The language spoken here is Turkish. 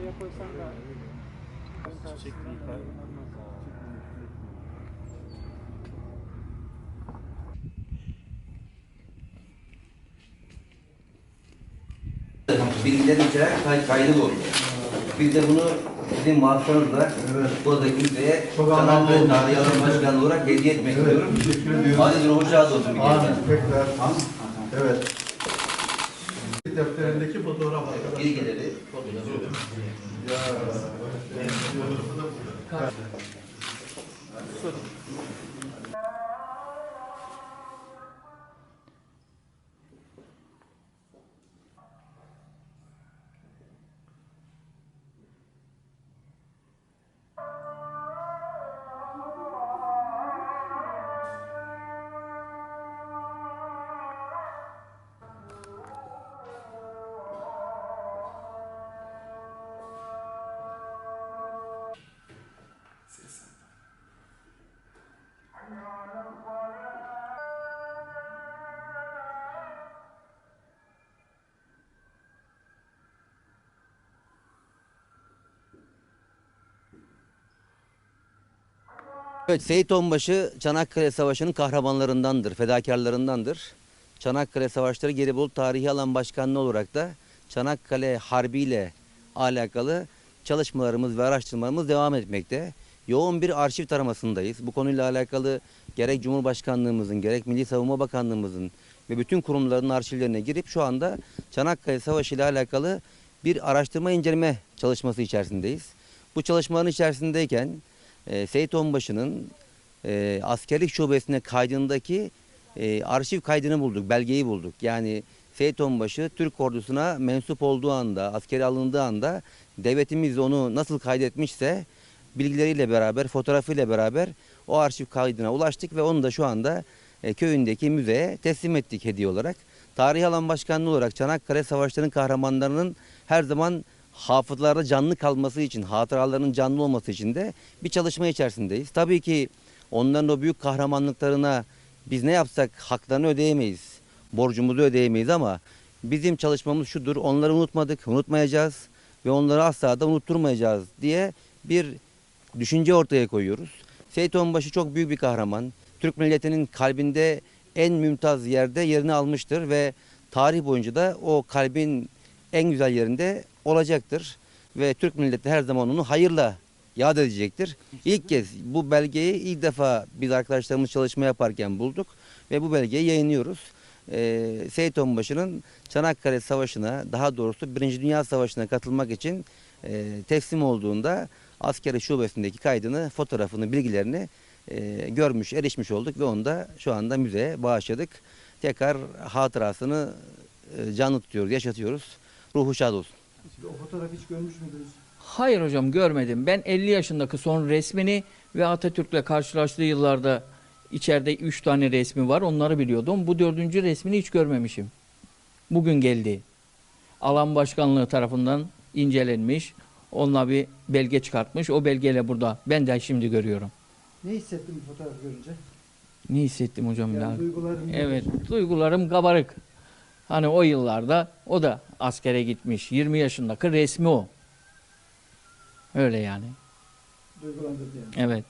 Şuraya koysan da da olmaz. bilgileri içeren kay kaydı oluyor. Biz de bunu bizim maaşlarımızla buradaki müzeye anlamlı oldu. Tarihi Başkanı olarak hediye etmek Evet, istiyorum. teşekkür ediyorum. Hadi şad olsun. Tekrar. Evet. Defterindeki fotoğraf arkadaşlar. Bilgileri, Ya. Evet, Seyit Onbaşı Çanakkale Savaşı'nın kahramanlarındandır, fedakarlarındandır. Çanakkale Savaşları Gelibolu Tarihi Alan Başkanlığı olarak da Çanakkale Harbi ile alakalı çalışmalarımız ve araştırmalarımız devam etmekte. Yoğun bir arşiv taramasındayız. Bu konuyla alakalı gerek Cumhurbaşkanlığımızın gerek Milli Savunma Bakanlığımızın ve bütün kurumların arşivlerine girip şu anda Çanakkale Savaşı ile alakalı bir araştırma inceleme çalışması içerisindeyiz. Bu çalışmaların içerisindeyken e, Seyit Onbaşı'nın e, askerlik şubesine kaydındaki e, arşiv kaydını bulduk, belgeyi bulduk. Yani Seyit Onbaşı Türk ordusuna mensup olduğu anda, askeri alındığı anda devletimiz onu nasıl kaydetmişse bilgileriyle beraber, fotoğrafıyla beraber o arşiv kaydına ulaştık ve onu da şu anda e, köyündeki müzeye teslim ettik hediye olarak. Tarihi alan başkanlığı olarak Çanakkale Savaşları'nın kahramanlarının her zaman hafızalarda canlı kalması için, hatıralarının canlı olması için de bir çalışma içerisindeyiz. Tabii ki onların o büyük kahramanlıklarına biz ne yapsak haklarını ödeyemeyiz, borcumuzu ödeyemeyiz ama bizim çalışmamız şudur, onları unutmadık, unutmayacağız ve onları asla da unutturmayacağız diye bir düşünce ortaya koyuyoruz. Seyit Onbaşı çok büyük bir kahraman. Türk milletinin kalbinde en mümtaz yerde yerini almıştır ve tarih boyunca da o kalbin en güzel yerinde olacaktır. Ve Türk milleti her zaman onu hayırla yad edecektir. İlk kez bu belgeyi ilk defa biz arkadaşlarımız çalışma yaparken bulduk ve bu belgeyi yayınlıyoruz. Ee, Seyit Onbaşı'nın Çanakkale Savaşı'na daha doğrusu Birinci Dünya Savaşı'na katılmak için e, teslim olduğunda askeri şubesindeki kaydını, fotoğrafını, bilgilerini e, görmüş, erişmiş olduk ve onu da şu anda müzeye bağışladık. Tekrar hatırasını e, canlı tutuyoruz, yaşatıyoruz. Ruhu şad olsun. O fotoğrafı hiç görmüş müydünüz? Hayır hocam görmedim. Ben 50 yaşındaki son resmini ve Atatürk'le karşılaştığı yıllarda içeride 3 tane resmi var. Onları biliyordum. Bu dördüncü resmini hiç görmemişim. Bugün geldi. Alan başkanlığı tarafından incelenmiş. Onunla bir belge çıkartmış. O belgeyle burada. Ben de şimdi görüyorum. Ne hissettin bu fotoğrafı görünce? Ne hissettim hocam ya? Yani duyguların nedir? Evet, duygularım kabarık. Hani o yıllarda o da askere gitmiş. 20 yaşındaki resmi o. Öyle yani. Duygulandırdı yani. Evet.